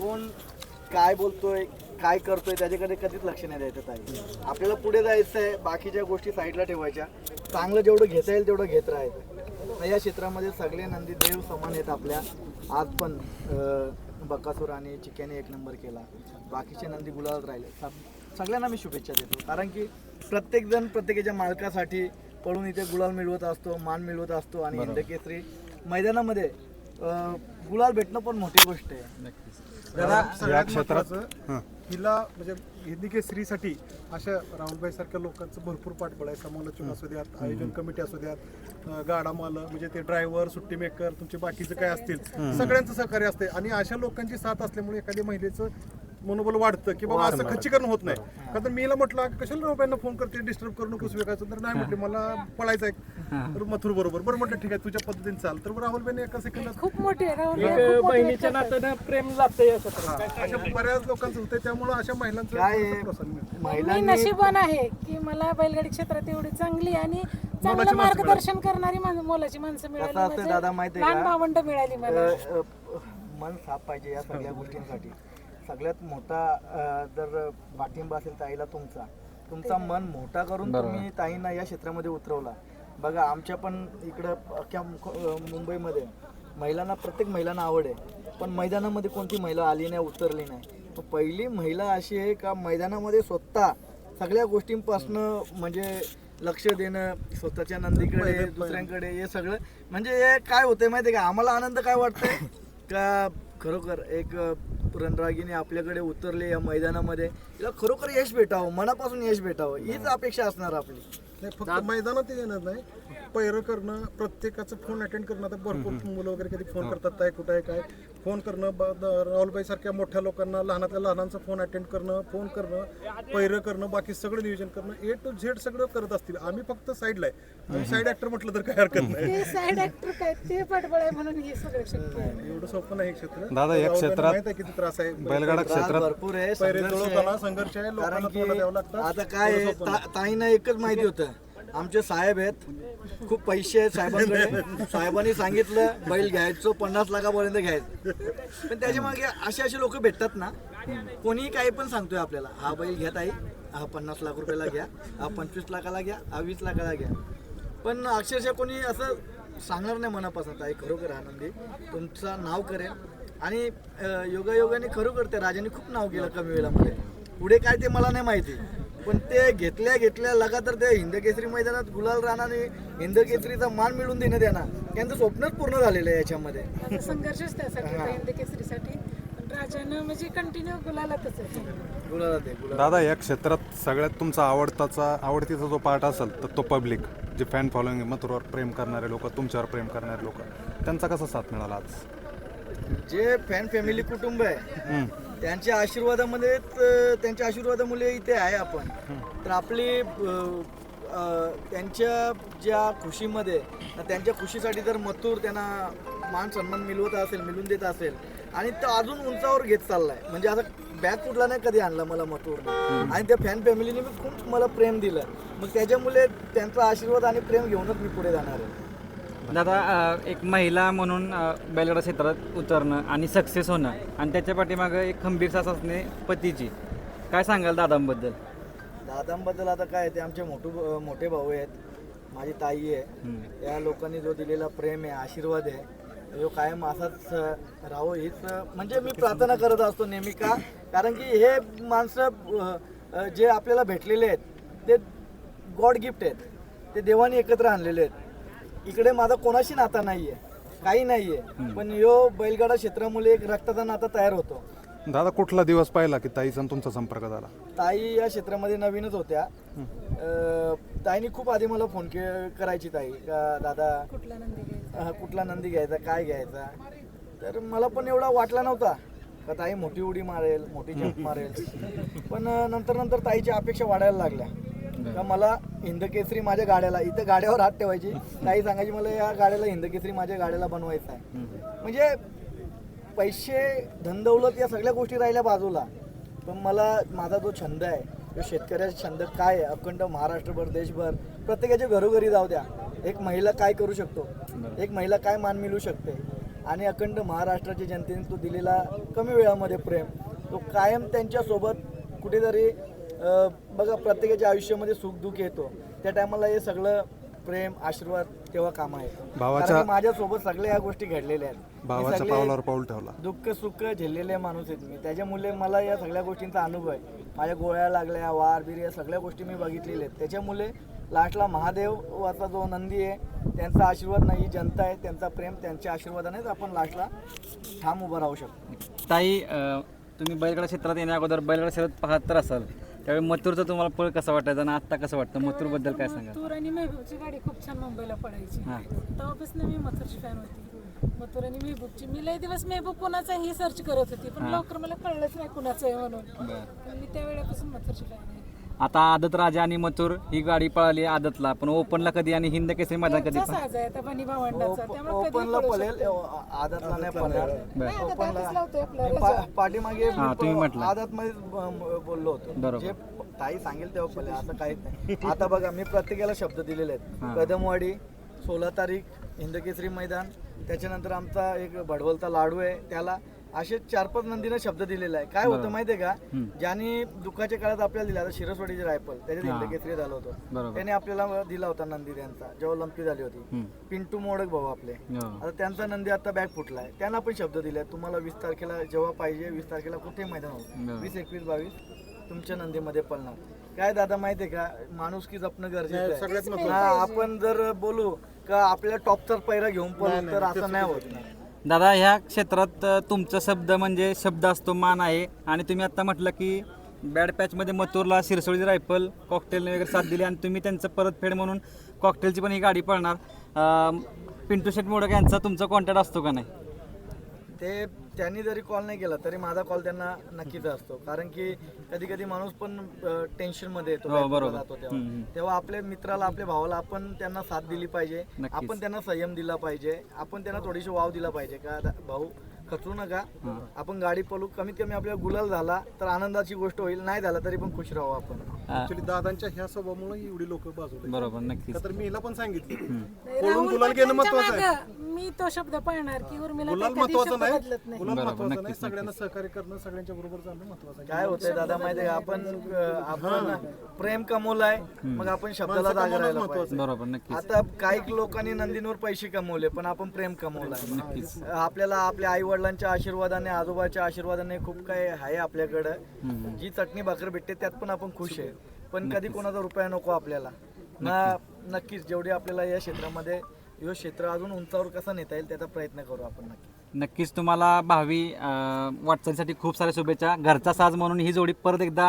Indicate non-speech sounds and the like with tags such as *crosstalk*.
कोण काय बोलतोय काय करतोय त्याच्याकडे कधीच लक्ष नाही द्यायचं ताई. आपल्याला पुढे जायचं आहे बाकीच्या गोष्टी साईडला ठेवायच्या. चांगलं जेवढं घेता येईल तेवढं घेत राहायचं. या क्षेत्रामध्ये सगळे नंदी देव समान आहेत आपल्या. आज पण बकासूर आणि चिक्याने एक नंबर केला. बाकीचे नंदी गुलाबात राहिले. सगळ्यांना मी शुभेच्छा देतो. कारण की प्रत्येकजण प्रत्येकाच्या मालकासाठी पळून इथे गुलाल मिळवत असतो मान मिळवत असतो आणि हिंद केसरी मैदानामध्ये गुलाल भेटणं पण मोठी गोष्ट आहे. हिला म्हणजे हिंदी केसरीसाठी अशा राहुलभाई सारख्या लोकांचं भरपूर पाठबळ आहे. समालोचक असू द्यात आयोजन कमिटी असू द्यात अं, गाडा मालक म्हणजे ते ड्रायव्हर सुट्टी मेकर तुमचे बाकीचे काय असतील सगळ्यांचं सहकार्य असते आणि अशा लोकांची साथ असल्यामुळे एखाद्या महिलेचं मनोबल वाढतं की बाबा असं खच्चीकरण होत नाही. का तर मीला म्हटलं कशाला राहुलबाईंना फोन करते? डिस्टर्ब करू नकोस वेगायचं तर नाही म्हटले मला पळायचं आहे. तर मथुर बरोबर. बरं म्हटलं ठीक आहे तुझ्या पद्धतीने चाल. तर राहुलबाईने एका सेकंदात खूप मोठी एक बहिणीच्या नात्यानं प्रेम लागतं या अशा बऱ्याच लोकांचं होतं त्यामुळे अशा महिलांचं प्रोत्साहन मिळतं. मी आहे की मला बैलगाडी क्षेत्रात एवढी चांगली आणि चांगलं मार्गदर्शन करणारी मोलाची माणसं मिळाली असतं दादा म्हणजे माहिती आहे लहान का? भावंड मिळाली मला. अ, अ, मन साफ पाहिजे या सगळ्या गोष्टींसाठी. सगळ्यात मोठा जर पाठिंबा असेल ताईला तुमचा तुमचा मन मोठा करून तुम्ही ताईंना या क्षेत्रामध्ये उतरवला. बघा आमच्या पण इकडं अख्ख्या मुंबईमध्ये महिलांना प्रत्येक महिलांना आवड आहे. पण मैदानामध्ये कोणती महिला आली नाही उतरली नाही? तर पहिली महिला अशी आहे का मैदानामध्ये स्वतः सगळ्या गोष्टींपासनं म्हणजे लक्ष देणं स्वतःच्या नंदीकडे दुसऱ्यांकडे हे सगळं. म्हणजे हे काय होतंय माहिती आहे का? आम्हाला आनंद काय वाटतंय? *coughs* का खरोखर एक अ, रणरागिणी आपल्याकडे उतरले या मैदानामध्ये. तिला खरोखर यश भेटावं मनापासून यश भेटावं हीच अपेक्षा असणार आपली. नाही फक्त मैदानात येणार नाही. पैरं करणं प्रत्येकाचं फोन अटेंड करणं आता भरपूर मुलं वगैरे कधी फोन करतात काय कुठं आहे काय? फोन करणं ब- द- राहुलबाई सारख्या मोठ्या लोकांना लहानातल्या लहानांचा फोन अटेंड करणं फोन करणं पैरं करणं बाकी सगळं नियोजन करणं ए टू झेड सगळं करत असतील. आम्ही फक्त साईडला आहे. आम्ही साईड ऍक्टर म्हटलं तर काय हरकत नाही. साईड ऍक्टर काय ते पाठबळ आहे म्हणून हे सगळं शक्य आहे. एवढं सोपं नाही हे क्षेत्र. दादा, या राहुलबाईंना क्षेत्रात माहीत आहे किती त्रास आहे. बैलगाडा क्षेत्रात भरपूर आहे. पैरे संघर्ष आहे. जुळवताना संघर्ष आहे कारण लोकांना की तोंड द्यावं लागतं. आता काय आहे, ता- ताईंना एकच माहिती होतं. आमचे साहेब आहेत. खूप पैसे आहेत साहेबांकडे. साहेबांनी सांगितलं बैल घ्यायचो पन्नास लाखापर्यंत घ्यायचं. पण त्याच्यामागे असे असे लोक भेटतात ना कोणीही काही पण सांगतोय आपल्याला. हा बैल घेत आहे हा पन्नास लाख रुपयाला घ्या हा पंचवीस लाखाला घ्या हा वीस लाखाला घ्या. पण अक्षरशः कोणी असं सांगणार नाही मनापासून ताई खरोखर आनंदी तुमचं नाव करेल. आणि योगायोगाने खरोखर त्या राजाने खूप नाव केलं कमी वेळामध्ये. पुढे काय ते मला नाही माहिती. पण ते घेतल्या घेतल्या लगातार ते हिंद केसरी मैदानात गुलाल राणाने हिंद केसरीचा मान मिळवून देणं देणार त्यांचं स्वप्नच पूर्ण झालेलं आहे याच्यामध्ये. माझा संघर्षच त्यासाठी होता हिंद केसरीसाठी. पण राजानं म्हणजे कंटिन्यू गुलालातच आहे. गुलाला ते गुलाल दादा या क्षेत्रात सगळ्यात तुमचा आवडताचा आवडतीचा जो पार्ट असेल तर तो पब्लिक जे फॅन फॉलोइंग मथुरवर प्रेम करणारे लोक तुमच्यावर प्रेम करणारे लोक त्यांचा कसा साथ मिळाला आज? जे फॅन फॅमिली कुटुंब आहे त्यांच्या आशीर्वादामध्येच अं, त्यांच्या आशीर्वादामुळे इथे आहे आपण. तर आपली त्यांच्या ज्या खुशीमध्ये त्यांच्या खुशीसाठी जर मथुर त्यांना मान सन्मान मिळवत असेल मिळवून देत असेल आणि तो अजून उंचावर घेत चाललाय. म्हणजे आता बॅग कुठला नाही कधी आणला मला मथुरने. आणि त्या फॅन फॅमिलीने मी खूप मला प्रेम दिलं. मग त्याच्यामुळे त्यांचा आशीर्वाद आणि प्रेम घेऊनच मी पुढे जाणार आहे. दादा अ, एक महिला म्हणून अ, बैलगाडा क्षेत्रात उतरणं आणि सक्सेस होणं आणि त्याच्या पाठीमागं एक खंबीर सास असणे पतीची. काय सांगाल दादांबद्दल? दादांबद्दल आता काय ते आमचे मोठू मोठे भाऊ आहेत माझी ताई आहे. या लोकांनी जो दिलेला प्रेम आहे आशीर्वाद आहे जो कायम असाच अ, राहो हीच अ, म्हणजे मी प्रार्थना करत असतो नेहमी का? कारण की हे माणसं अ, अ, जे आपल्याला भेटलेले आहेत ते गॉड गिफ्ट आहेत. ते देवाने एकत्र आणलेले आहेत. इकडे माझा कोणाशी नाता नाहीये. काही नाहीये. पण यो बैलगाडा क्षेत्रामुळे एक रक्ताचा नाता तयार होतो. दादा कुठला दिवस पाहिला की ताईचा आणि तुमचा संपर्क झाला? ताई या क्षेत्रामध्ये नवीनच होत्या. अं, ताईने खूप आधी मला फोन के करायची ताई. का दादा? कुठला नंदी घ्यायचा? अं, कुठला नंदी घ्यायचा? काय घ्यायचा? तर मला पण एवढा वाटला नव्हता. का ताई मोठी उडी मारेल मोठी जंप मारेल. *laughs* पण अं, नंतर नंतर ताईच्या अपेक्षा वाढायला लागल्या. का मला हिंद केसरी माझ्या गाड्याला इथं गाड्यावर हात ठेवायची. ताई सांगायची मला या गाड्याला हिंद केसरी माझ्या गाड्याला बनवायचं आहे. म्हणजे पैसे धनदौलत या सगळ्या गोष्टी राहिल्या बाजूला. पण मला माझा जो छंद आहे तो शेतकऱ्याचा छंद काय आहे अखंड महाराष्ट्रभर देशभर प्रत्येकाच्या घरोघरी जाऊ द्या. एक महिला काय करू शकतो? एक महिला काय मान मिळू शकते? आणि अखंड महाराष्ट्राच्या जनतेने तो दिलेला कमी वेळामध्ये प्रेम तो कायम त्यांच्यासोबत कुठेतरी बघा प्रत्येकाच्या आयुष्यामध्ये सुखदुःख येतो. त्या टायमाला हे सगळं प्रेम आशीर्वाद तेव्हा कामा येतो भावाच्या- माझ्यासोबत सगळ्या या गोष्टी घडलेल्या आहेत. भावाच्या पावलावर पाऊल ठेवला. दुःख सुख झेललेले माणूस आहेत मी. त्याच्यामुळे मला या सगळ्या गोष्टींचा अनुभव आहे. माझ्या गोळ्या लागल्या वार बीर या सगळ्या गोष्टी मी बघितलेल्या आहेत. त्याच्यामुळे लास्टला महादेवाचा जो नंदी आहे त्यांचा आशीर्वाद नाही जनता आहे त्यांचा प्रेम त्यांच्या आशीर्वादानेच आपण लास्टला ठाम उभं राहू शकतो. ताई तुम्ही बैलगाडा क्षेत्रात येण्या अगोदर बैलगाडा क्षेत्रात पाहत तर असाल. त्यावेळी मथुरचं तुम्हाला पळ कसं वाटायचं आणि आत्ता कसं वाटतं? मथुरबद्दल काय सांगा मथुर आणि मेहबूबची गाडी खूप छान मुंबईला पडायची. हां. तेव्हापासून मी मथुरची फॅन होती. मथुर आणि मेहबूबची. मी लई दिवस मेहबूब कुणाचा ही सर्च करत होती पण लवकर मला कळलंच नाही कुणाचं आहे म्हणून. बरं. पण मी त्या वेळेपासून मथुरची फॅन आहे. आता आदत राजा आणि मथुर ही गाडी पळाली आदतला पण ओपनला कधी आणि हिंद केसरी मैदान कधी ओपनला पळेल आदातला नाही पळणार. पा- पाठीमागे हां, तुम्ही म्हटलं. आदात मध्ये बोललो होतो. बरोबर. जे ताई सांगेल तेव्हा पळेल असं काहीच नाही. आता बघा मी प्रत्येकाला शब्द दिलेले हां. आहेत कदमवाडी सोळा तारीख हिंदकेसरी मैदान. त्याच्यानंतर आमचा एक भडवलचा लाडू आहे त्याला असे चार पाच नंदीने शब्द दिलेला आहे काय होतं माहितीये का? ज्यांनी दुःखाच्या काळात आपल्याला दिला आता शिरसवाडीचे रायफल. त्याच्यात. हिंदकेसरी झालं होतं. त्याने आपल्याला दिला होता नंदी त्यांचा जेव्हा लंपी झाली होती. पिंटू मोडक भाऊ आपले. हो. आता त्यांचा नंदी आता बॅग फुटलाय. त्यांना पण शब्द दिले तुम्हाला वीस तारखेला जेव्हा पाहिजे वीस तारखेला कुठे मैदान. होईल? वीस एकवीस बावीस तुमच्या नंदीमध्ये पळणार. काय दादा माहितीये का? माणूस की जपणं गरजेचं आहे. आपण जर बोलू का आपल्या टॉपचा पैरा घेऊन पळू तर असं नाही होत. ना दादा ह्या क्षेत्रात अ, तुमचा शब्द म्हणजे शब्द असतो मान आहे. आणि तुम्ही आता म्हटलं की बॅड पॅचमध्ये मथुरला शिरसोळी रायफल कॉकटेलने वगैरे साथ दिली आणि तुम्ही त्यांचं परतफेड म्हणून कॉकटेलची पण ही गाडी पळणार. अ, पिंटू शेट मोडक यांचा तुमचा कॉन्टॅक्ट असतो का नाही? ते त्यांनी जरी कॉल नाही केला तरी माझा कॉल त्यांना नक्कीच असतो. कारण की कधी कधी माणूस पण टेन्शनमध्ये येतो हो, बरोबर. जातो हम्म, तेव्हा. हम्म. तेव्हा आपल्या मित्राला आपल्या भावाला आपण त्यांना साथ दिली पाहिजे. नक्कीच. आपण त्यांना संयम दिला पाहिजे. आपण त्यांना थोडीशी वाव दिला पाहिजे. का दा- भाऊ खचरू नका. आपण गाडी पळू कमीत कमी आपल्याला गुलाल झाला तर आनंदाची गोष्ट होईल. नाही झाला तरी पण खुश राहू आपण. ऍक्च्युली दादांच्या ह्या स्वभावामुळे एवढी लोक बाजूला बरोबर नक्कीच. का तर मी हिला पण सांगितलं. पळून राहुल गुलाल महत्वाचं आहे. मागं मी तो शब्द पाळणार की उर्मिला गुलाल महत्वाचं नाही. गुलाल बरोबर, महत्वाचं नाही. नक्कीच, सगळ्यांना सहकार्य करणं सगळ्यांच्या बरोबर जाणं महत्वाचं आहे. काय होतंय दादा माहितीये का? आपण अं, आपण प्रेम कमवलाय मग आपण शब्दाला जागा पाहिजे. बरोबर नक्कीच. आता काही लोकांनी नंदींवर पैसे कमवले पण आपण प्रेम कमवलाय. आपल्याला आपल्या आई वडिलांच्या आशीर्वादाने आजोबाच्या आशीर्वादाने खूप काही आहे आपल्याकडं. जी चटणी भाकर भेटते त्यात पण आपण खुश आहे. पण कधी कोणाचा रुपया नको आपल्याला. ना नक्कीच. जेवढी आपल्याला या क्षेत्रामध्ये हे क्षेत्र अजून उंचावर कसं नेता येईल त्याचा प्रयत्न करू आपण नक्की नक्कीच तुम्हाला भावी वाटचालीसाठी खूप साऱ्या शुभेच्छा. घरचा साज म्हणून ही जोडी परत एकदा